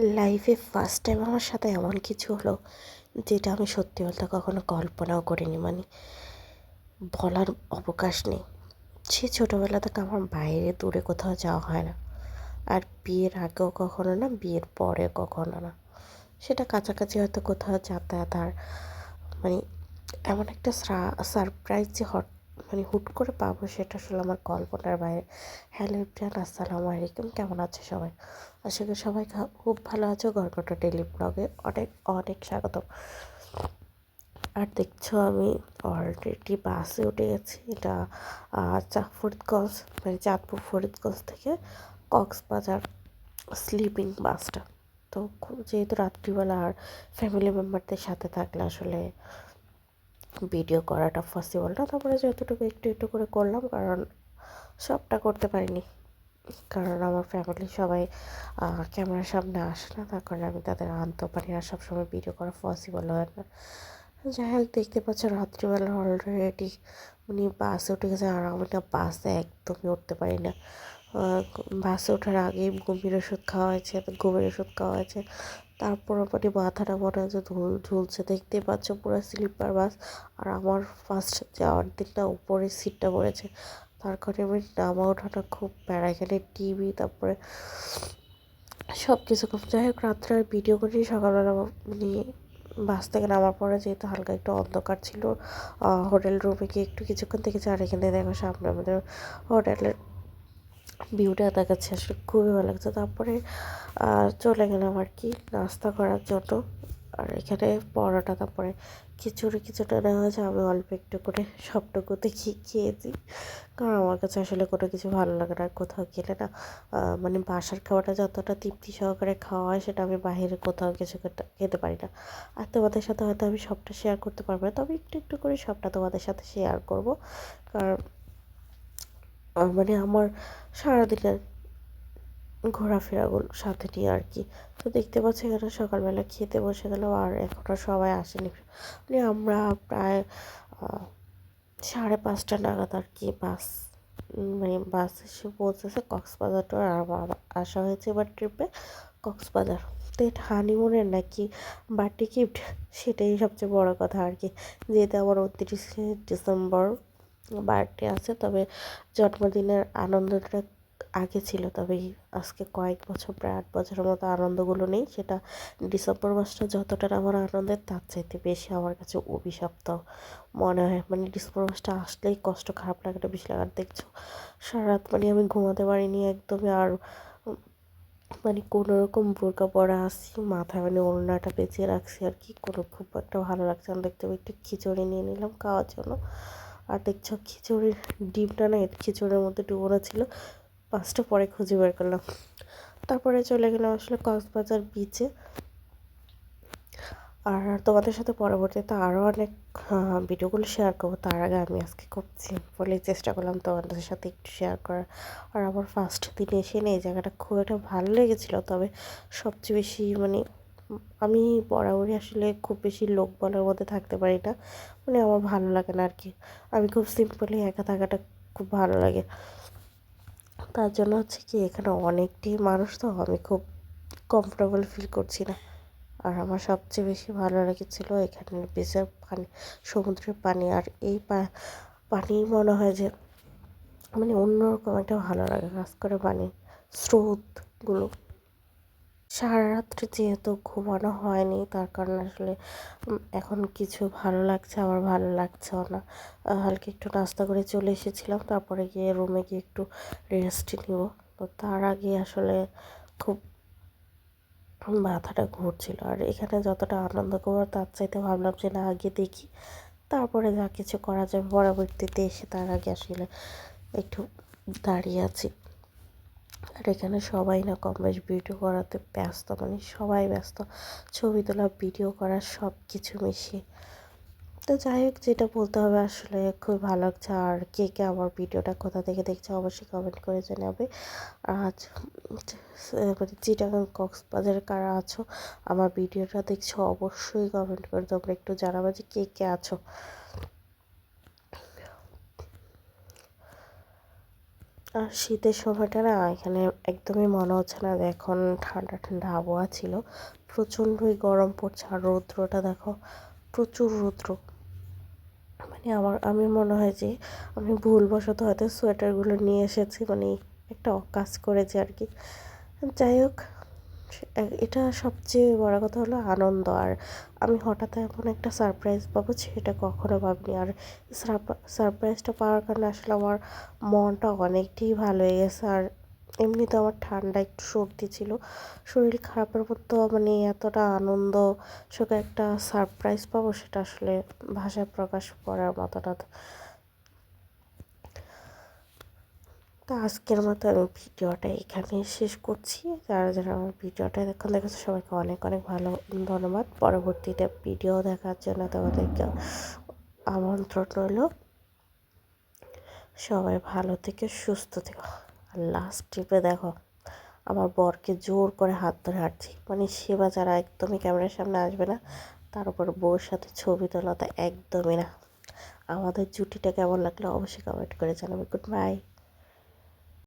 লাইফে first time আমার সাথে এমন কিছু হলো, যেটা আমি সত্যি বলতে কখনো কল্পনাও করিনি। মানে বলার অবকাশ নেই। সে ছোটোবেলা থেকে আমার বাইরে দূরে কোথাও যাওয়া হয় না। আর বিয়ের আগেও কখনো না, বিয়ের পরে কখনো না। সেটা কাছাকাছি হয়তো কোথাও যাতায়াত আর মানে এমন একটা সারপ্রাইজ যে হট মানে হুট করে পাবো সেটা আসলে আমার কল্পনার বাইরে। হ্যালো ইব্রান আসসালামু আলাইকুম। কেমন আছে সবাই? আশা করি সবাই খুব ভালো আছো। গড়গটা ডেলি ব্লগে অনেক অনেক স্বাগতম। আর দেখছ আমি অলরেডি বাসে উঠে গেছি। এটা আহ, চা ফরিদগঞ্জ মানে চাঁদপুর ফরিদগঞ্জ থেকে কক্সবাজার স্লিপিং বাসটা। তো যেহেতু রাত্রিবেলা আর ফ্যামিলি মেম্বারদের সাথে থাকলে আসলে ভিডিও করাটা পসিবল না। তারপরে যতটুকু একটু একটু করে করলাম, কারণ সবটা করতে পারিনি। কারণ আমার ফ্যামিলি সবাই ক্যামেরার সামনে আসে না, তার কারণে আমি তাদের আনতেও পারি না। সবসময় ভিডিও করা পসিবল হয় না। যাই হোক, দেখতে পাচ্ছ রাত্রিবেলা অলরেডি উনি বাসে উঠে গেছে, আর আমি না বাসে একদমই উঠতে পারি না। বাসে ওঠার আগেই ঘুমের ওষুধ খাওয়া হয়েছে, ঘুমের ওষুধ খাওয়া হয়েছে। তারপর মানে মাথাটা মনে হয় যে ঝুল ঝুলছে। দেখতে পাচ্ছ পুরো স্লিপার বাস। আর আমার ফার্স্ট যাওয়ার দিনটা উপরে সিটটা পড়েছে। তার কারণে আমি নামা ওঠাটা খুব প্যারা। গেলে টিভি তারপরে সব কিছু খুব যাই হোক, রাত্রে আর ভিডিও করি। সকালবেলা মানে বাস থেকে নামার পরে যেহেতু হালকা একটু অন্ধকার ছিল হোটেল রুমে গিয়ে একটু কিছুক্ষণ থেকে আর এখানে দেখো সামনে আমাদের হোটেলের ভিউটা দেখাচ্ছে, আসলে খুবই ভালো লাগছে। তারপরে চলে গেলাম আর কি, নাস্তা করার জন্য। আর এখানে পরোটা, তারপরে খিচুড়ি কিছুটা নেওয়া হয়েছে। আমি অল্প একটু করে সবটুকুতে খেয়ে খেয়েছি কারণ আমার কাছে আসলে কোনো কিছু ভালো লাগে না কোথাও গেলে না মানে বাসার খাওয়াটা যতটা তৃপ্তি সহকারে খাওয়া হয়, সেটা আমি বাইরে কোথাও কিছু খেতে পারি না। আর তোমাদের সাথে হয়তো আমি সবটা শেয়ার করতে পারব না, তবে একটু একটু করে সবটা তোমাদের সাথে শেয়ার করব। কারণ মানে আমার সারাদিনের ঘোরাফেরাগুলো সাথে নিয়ে আর কি। তো দেখতে পাচ্ছি এখানে সকালবেলা খেতে বসে গেলাম আর এখনও সবাই আসেনি। মানে আমরা প্রায় সাড়ে পাঁচটা নাগাদ আর কি বাস মানে বাস এসে পৌঁছেছে কক্সবাজার তো আসা হয়েছে এবার ট্রিপে কক্সবাজার। তো এটা হানিমুনের নাকি বার্থডে গিফট সেটাই সবচেয়ে বড় কথা আর কি। যেহেতু আমার উনত্রিশে ডিসেম্বর বার্থডে আছে, তবে জন্মদিনের আনন্দটা আগে ছিল তবে আজকে কয়েক বছর, প্রায় আট বছরের মতো আনন্দগুলো নেই। সেটা ডিসেম্বর মাসটা যতটা আমার আনন্দের, তার চাইতে বেশি আমার কাছে অভিশপ্ত মনে হয়। মানে ডিসেম্বর মাসটা আসলেই কষ্ট, খারাপ লাগাটা বেশি লাগে। আর দেখছ, সারা রাত মানে আমি ঘুমাতে পারিনি একদমই, আর মানে কোনো রকম বোরকা পরা আসছি মাথায় মানে ওড়নাটা পেঁচিয়ে রাখছি আর কি। কোনো খুব একটা ভালো লাগছে না। দেখতে একটু খিচুড়ি নিয়ে নিলাম খাওয়ার জন্য। আর দেখছ খিচুড়ির ডিমটা না খিচুড়ির মধ্যে ডুবোনো ছিল। পাঁচটা পরে খুঁজে বের করলাম। তারপরে চলে গেলাম আসলে কক্সবাজার বিচে আর তোমাদের সাথে পরবর্তীতে আরও অনেক ভিডিওগুলো শেয়ার করব। তার আগে আমি আজকে খুব সিম্পলি চেষ্টা করলাম তোমাদের সাথে একটু শেয়ার করার। আর আমার ফার্স্ট দিন এসে না এই জায়গাটা খুব একটা ভালো লেগেছিলো। তবে সবচেয়ে বেশি মানে আমি বরাবরই আসলে খুব বেশি লোক বলার মধ্যে থাকতে পারি না। মানে আমার ভালো লাগে না আর কি আমি খুব সিম্পলি একা থাকাটা খুব ভালো লাগে। তার জন্য হচ্ছে কি, এখানে অনেকটি মানুষ তো আমি খুব কমফোর্টেবল ফিল করছি না। আর আমার সবচেয়ে বেশি ভালো লেগেছিলো এখানের বিচের পানি, সমুদ্রের পানি। আর এই পানি মনে হয় যে মানে অন্যরকম একটা ভালো লাগে কাজ করে পানি স্রোতগুলো। সারা রাত্রে যেহেতু ঘুমানো হয়নি, তার কারণে আসলে এখন কিছু ভালো লাগছে আবার ভালো লাগছেও না। হালকা একটু নাস্তা করে চলে এসেছিলাম, তারপরে গিয়ে রুমে গিয়ে একটু রেস্ট নিব। তো তার আগে আসলে খুব মাথাটা ঘুরছিল, আর এখানে যতটা আনন্দ করব তার চাইতে ভাবলাম যে না, আগে দেখি। তারপরে যা কিছু করা যাবে পরবর্তীতে এসে তার আগে আসলে একটু দাঁড়িয়ে আছি। আর এখানে সবাই না কম বেশ ভিডিও করাতে ব্যস্ত মানে সবাই ব্যস্ত। ছবি তোলা, ভিডিও করা সব কিছু মিশিয়ে। তো যাই হোক, যেটা বলতে হবে আসলে খুবই ভালো লাগছে। আর কে কে আমার ভিডিওটা কোথা থেকে দেখছে অবশ্যই কমেন্ট করে জানাবে। আজ মানে চিটাগাং কক্সবাজারে কারা আছো, আমার ভিডিওটা দেখছ অবশ্যই কমেন্ট করে তোমরা একটু জানাবে যে কে কে আছো। আর শীতের সময়টা না এখানে একদমই মনে হচ্ছে না এখন ঠান্ডা ঠান্ডা আবহাওয়া ছিল। প্রচণ্ডই গরম পড়ছে আর রৌদ্রটা দেখো, প্রচুর রৌদ্র। মানে আমার, আমি মনে হয় যে আমি ভুলবশত হয়তো সোয়েটারগুলো নিয়ে এসেছি মানে একটা অকাজ করেছি আর কি। যাই হোক এটা সবচেয়ে বড় কথা হলো আনন্দ। আর আমি হঠাৎ এমন একটা সারপ্রাইজ পাবো সেটা কখনো ভাবিনি। আর সারপ্রাইজটা পাওয়ার কারণে আসলে আমার মনটা অনেকটাই ভালো হয়ে গেছে। আর এমনিতে আমার ঠান্ডা একটু সর্দি ছিল। শরীর খারাপের মতো মানে এতটা আনন্দ সঙ্গে একটা সারপ্রাইজ পাবো সেটা আসলে ভাষায় প্রকাশ করার মতোটা তো আজকের মতো আমি ভিডিওটা এখানে শেষ করছি। যারা যারা আমার ভিডিওটা এখন দেখেছে সবাইকে অনেক অনেক ভালো ধন্যবাদ। পরবর্তীতে ভিডিও দেখার জন্য তোমাদেরকে আমন্ত্রণ রইল। সবাই ভালো থেকে, সুস্থ থেকো। আর লাস্ট ট্রিপে দেখো, আমার বরকে জোর করে হাত ধরে হাঁটছি। মানে সেবা যারা একদমই ক্যামেরার সামনে আসবে না। তার উপর বউর সাথে ছবি তোলা তো একদমই না। আমাদের জুটিটা কেমন লাগল অবশ্যই কমেন্ট করে জানাবে। Good bye